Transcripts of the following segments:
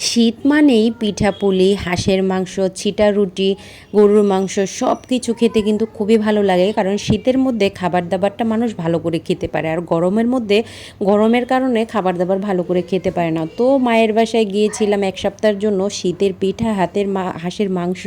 শীত মানেই পিঠাপুলি হাঁসের মাংস, ছিটা রুটি, গরুর মাংস সব কিছু খেতে কিন্তু খুবই ভালো লাগে। কারণ শীতের মধ্যে খাবার দাবারটা মানুষ ভালো করে খেতে পারে। আর গরমের মধ্যে, গরমের কারণে খাবার দাবার ভালো করে খেতে পারে না। তো মায়ের বাসায় গিয়েছিলাম এক সপ্তাহের জন্য। শীতের পিঠা, হাতের মা, হাঁসের মাংস,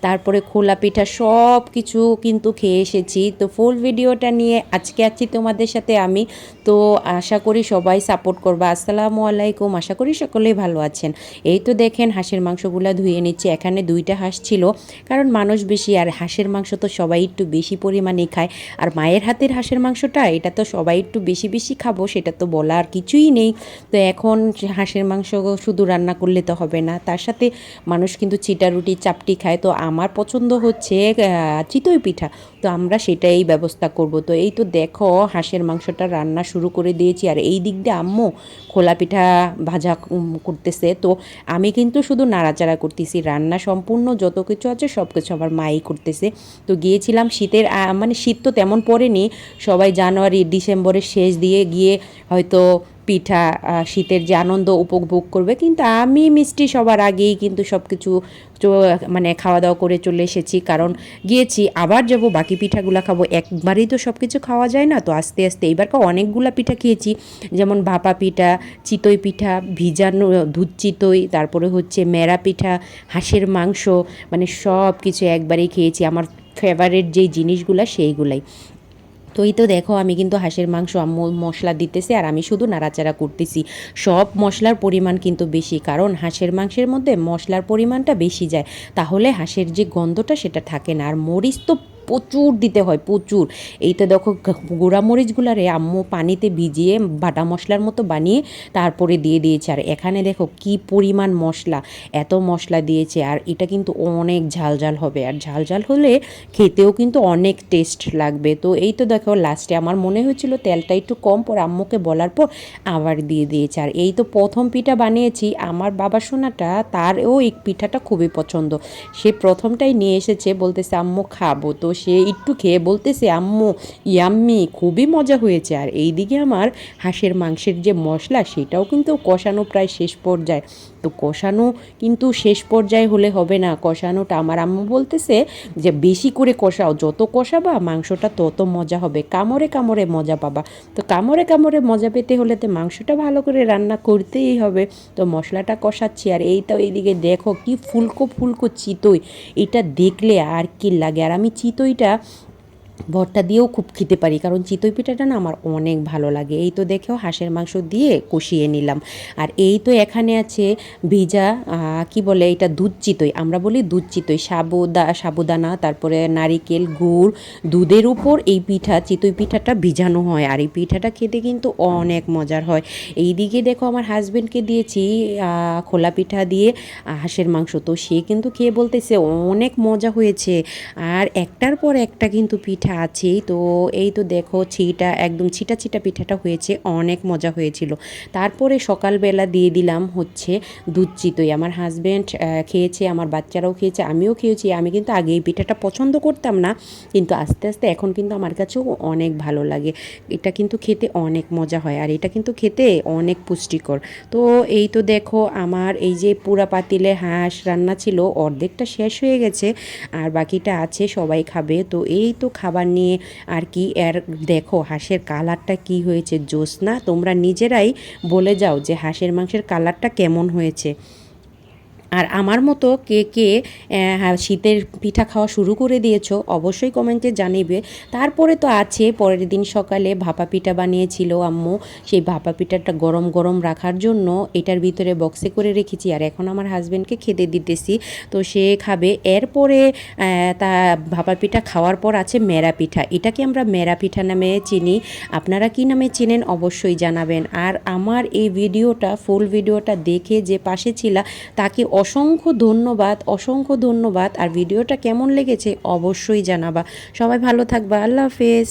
তারপরে খোলা পিঠা সব কিছু কিন্তু খেয়ে এসেছি। তো ফুল ভিডিওটা নিয়ে আজকে আছি তোমাদের সাথে আমি। তো আশা করি সবাই সাপোর্ট করবা। আসসালামু আলাইকুম। আশা করি সকলেই ভালো আছেন। এই তো দেখেন হাঁসের মাংসগুলো ধুয়ে নিচ্ছে। এখানে দুইটা হাঁস ছিল, কারণ মানুষ বেশি, আর হাঁসের মাংস তো সবাই একটু বেশি পরিমাণে খায়। আর মায়ের হাতের হাঁসের মাংসটা, এটা তো সবাই একটু বেশি বেশি খাব, সেটা তো বলার কিছুই নেই। তো এখন হাঁসের মাংস শুধু রান্না করলে তো হবে না। তার সাথে মানুষ কিন্তু চিটা রুটি চাপটি খায়। তো আমার পছন্দ হচ্ছে চিতই পিঠা। তো আমরা সেটাই ব্যবস্থা করব। তো এই তো দেখো, হাঁসের মাংসটা রান্না শুরু করে দিয়েছি। আর এই দিক দিয়ে আম্মু খোলা পিঠা ভাজা করতেছে। তো আমি কিন্তু শুধু নাড়াচাড়া করতেছি, রান্না সম্পূর্ণ যত কিছু আছে সব কিছু আমার মাই করতেছে। তো গিয়েছিলাম শীতের মানে শীত তো তেমন পড়েনি, সবাই জানুয়ারি, ডিসেম্বরের শেষ দিয়ে গিয়ে হয়তো পিঠা শীতের যে আনন্দ উপভোগ করবে। কিন্তু আমি মিষ্টি সবার আগেই কিন্তু সব কিছু মানে খাওয়া দাওয়া করে চলে এসেছি। কারণ গিয়েছি, আবার যাব, বাকি পিঠাগুলো খাব। একবারেই তো সব কিছু খাওয়া যায় না। তো আস্তে আস্তে এইবারকে অনেকগুলা পিঠা খেয়েছি। যেমন ভাপা পিঠা, চিতই পিঠা ভিজানো দুধ চিতই, তারপরে হচ্ছে মেরা পিঠা, হাঁসের মাংস মানে সব কিছু একবারেই খেয়েছি। আমার ফেভারিট যেই জিনিসগুলো সেইগুলাই। তো এই তো দেখো, আমি কিন্তু হাঁসের মাংস মশলা দিতেছি আর আমি শুধু নাড়াচাড়া করতেছি। সব মশলার পরিমাণ কিন্তু বেশি, কারণ হাঁসের মাংসের মধ্যে মশলার পরিমাণটা বেশি যায়। তাহলে হাঁসের যে গন্ধটা সেটা থাকে না। আর মরিচ তো প্রচুর দিতে হয়, প্রচুর। এই তো দেখো গুঁড়া মরিচগুলারে আম্মু পানিতে ভিজিয়ে বাটা মশলার মতো বানিয়ে তারপরে দিয়ে দিয়েছে। আর এখানে দেখো কি পরিমাণ মশলা, এত মশলা দিয়েছে। আর এটা কিন্তু অনেক ঝাল ঝাল হবে। আর ঝাল ঝাল হলে খেতেও কিন্তু অনেক টেস্ট লাগবে। তো এই তো দেখো লাস্টে আমার মনে হয়েছিল তেলটা একটু কম, পর আম্মুকে বলার পর আবার দিয়ে দিয়েছে। আর এই তো প্রথম পিঠা বানিয়েছি, আমার বাবা সোনাটা তারও এই পিঠাটা খুবই পছন্দ। সে প্রথমটাই নিয়ে এসেছে, বলতেছে আম্মু খাব। তো সে একটু খেয়ে বলতেছে, আম্মু, ইয়াম্মি, খুবই মজা হয়েছে। আর এইদিকে আমার হাঁসের মাংসের যে মশলা, সেটাও কিন্তু কষানো প্রায় শেষ পর্যায়ে। তো কষানো কিন্তু শেষ পর্যায়ে হলে হবে না। কষানোটা আমার আম্মু বলতেছে যে, বেশি করে কষাও, যত কষাবা মাংসটা তত মজা হবে। কামড়ে কামড়ে মজা পাবা। তো কামড়ে কামড়ে মজা পেতে হলে তো মাংসটা ভালো করে রান্না করতেই হবে। তো মশলাটা কষাচ্ছি আর এই তো এইদিকে দেখো কি ফুলকো ফুলকো চিতই। এটা দেখলে আর কি লাগে? আর আমি চিতইটা ভর্তা দিয়েও খুব খেতে পারি, কারণ চিতই পিঠাটা না আমার অনেক ভালো লাগে। এই তো দেখেও হাঁসের মাংস দিয়ে কষিয়ে নিলাম। আর এই তো এখানে আছে ভিজা কি বলে এটা, দুধ চিতই। আমরা বলি দুধ চিতই। সাবুদা, সাবুদানা, তারপরে নারিকেল, গুড়, দুধের উপর এই পিঠা, চিতই পিঠাটা ভিজানো হয়। আর এই পিঠাটা খেতে কিন্তু অনেক মজার হয়। এই দিকে দেখো আমার হাজব্যান্ডকে দিয়েছি খোলা পিঠা দিয়ে হাঁসের মাংস। তো সে কিন্তু খেয়ে বলতেছে, অনেক মজা হয়েছে। আর একটার পর একটা কিন্তু পিঠা আছেই। তো এই তো দেখো ছিটা, একদম ছিটা ছিটা পিঠাটা হয়েছে, অনেক মজা হয়েছিল। তারপরে সকালবেলা দিয়ে দিলাম হচ্ছে দুধ চিতই। আমার হাজব্যান্ড খেয়েছে, আমার বাচ্চারাও খেয়েছে, আমিও খেয়েছি। আমি কিন্তু আগে এই পিঠাটা পছন্দ করতাম না, কিন্তু আস্তে আস্তে এখন কিন্তু আমার কাছেও অনেক ভালো লাগে। এটা কিন্তু খেতে অনেক মজা হয়, আর এটা কিন্তু খেতে অনেক পুষ্টিকর। তো এই তো দেখো আমার এই যে পুরা পাতিলে হাঁস রান্না ছিল, অর্ধেকটা শেষ হয়ে গেছে, আর বাকিটা আছে, সবাই খাবে। তো এই তো খাবার নিয়ে আর কি। এর দেখো, হাঁসের কালারটা কি হয়েছে? জোস না তোমরা নিজেরাই বলে যাও যে হাঁসের মাংসের কালারটা কেমন হয়েছে। আর আমার মতো কে কে শীতের পিঠা খাওয়া শুরু করে দিয়েছ, অবশ্যই কমেন্টে জানিবে। তারপরে তো আছে, পরের দিন সকালে ভাপা পিঠা বানিয়েছিল আম্মু। সেই ভাপা পিঠাটা গরম গরম রাখার জন্য এটার ভিতরে বক্সে করে রেখেছি। আর এখন আমার হাজব্যান্ডকে খেতে দিতেছি। তো সে খাবে। এরপরে তা ভাপা পিঠা খাওয়ার পর আছে মেরা পিঠা। এটাকে আমরা মেরা পিঠা নামে চিনি। আপনারা কি নামে চেনেন অবশ্যই জানাবেন। আর আমার এই ভিডিওটা, ফুল ভিডিওটা দেখে যে পাশে ছিল, তাকে অসংখ্য ধন্যবাদ অসংখ্য ধন্যবাদ। আর ভিডিওটা কেমন লেগেছে অবশ্যই জানাবা। সবাই ভালো থাকবা। আল্লাহ হাফেজ।